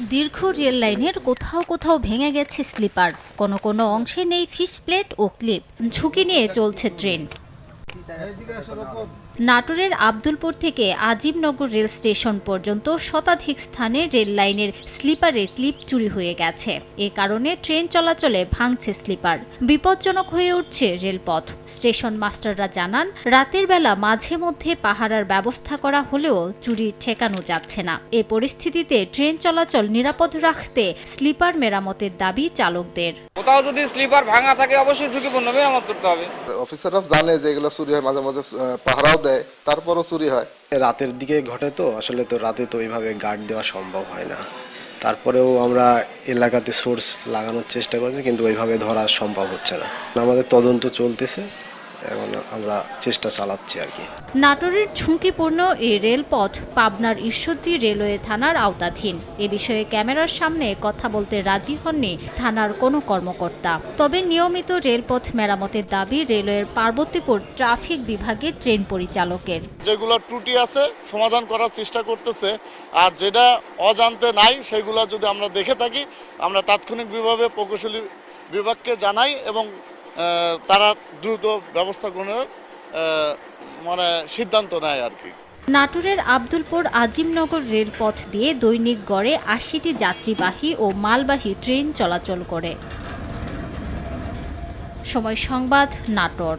দীর্ঘ রেল লাইনের কোথাও কোথাও ভেঙে গেছে স্লিপার। কোনো কোনো অংশে নেই ফিশ প্লেট ও ক্লিপ। ঝুঁকি নিয়ে চলছে ট্রেন। নাটোরের আব্দুলপুর থেকে আজিমনগর রেল স্টেশন পর্যন্ত শতাধিক স্থানে রেল লাইনের স্লিপারের ক্লিপ চুরি হয়ে গেছে। এ কারণে ট্রেন চলাচলে ভাঙছে স্লিপার। বিপজ্জনক হয়ে উঠছে রেলপথ। স্টেশন মাস্টাররা জানান রাতের বেলা মাঝে মধ্যে পাহারার ব্যবস্থা করা হলেও চুরি ঠেকানো যাচ্ছে না। এ পরিস্থিতিতে ট্রেন চলাচল নিরাপদ রাখতে স্লিপার মেরামতের দাবি চালকদের। কোথাও যদি স্লিপার ভাঙা থাকে অবশ্যই ঝুঁকিপূর্ণ মেরামত করতে হবে। অফিসাররা জানে যে এগুলো চুরি হয় মাঝে মাঝে পাহারাও দেয়, তারপরও চুরি হয়। রাতের দিকে ঘটে তো, আসলে তো রাতে তো ওইভাবে গার্ড দেওয়া সম্ভব হয় না। তারপরেও আমরা এলাকাতে সোর্স লাগানোর চেষ্টা করছি, কিন্তু ওইভাবে ধরা সম্ভব হচ্ছে না। আমাদের তদন্ত চলতেছে। আমরা চেষ্টা চালাচ্ছি আর কি। নাটোরের ঝুঁকিপূর্ণ এই রেলপথ পাবনার ঈশ্বরদী রেলওয়ে থানার আওতাধীন। এ বিষয়ে ক্যামেরার সামনে কথা বলতে রাজি হননি থানার কোনো কর্মকর্তা। তবে নিয়মিত রেলপথ মেরামতের দাবি রেলওয়ের পার্বতীপুর ট্রাফিক বিভাগের ট্রেন পরিচালকের। যেগুলো ত্রুটি আছে সমাধান করার চেষ্টা করতেছে আর যেটা অজান্তে নাই সেগুলো যদি আমরা দেখে থাকি আমরা তাৎক্ষণিকভাবে প্রকৌশলী বিভাগকে জানাই এবং তারা দ্রুত ব্যবস্থা গ্রহণের মানে সিদ্ধান্ত নেয় আর কি। নাটোরের আব্দুলপুর আজিমনগর রেলপথ দিয়ে দৈনিক গড়ে আশিটি যাত্রীবাহী ও মালবাহী ট্রেন চলাচল করে। সময় সংবাদ, নাটোর।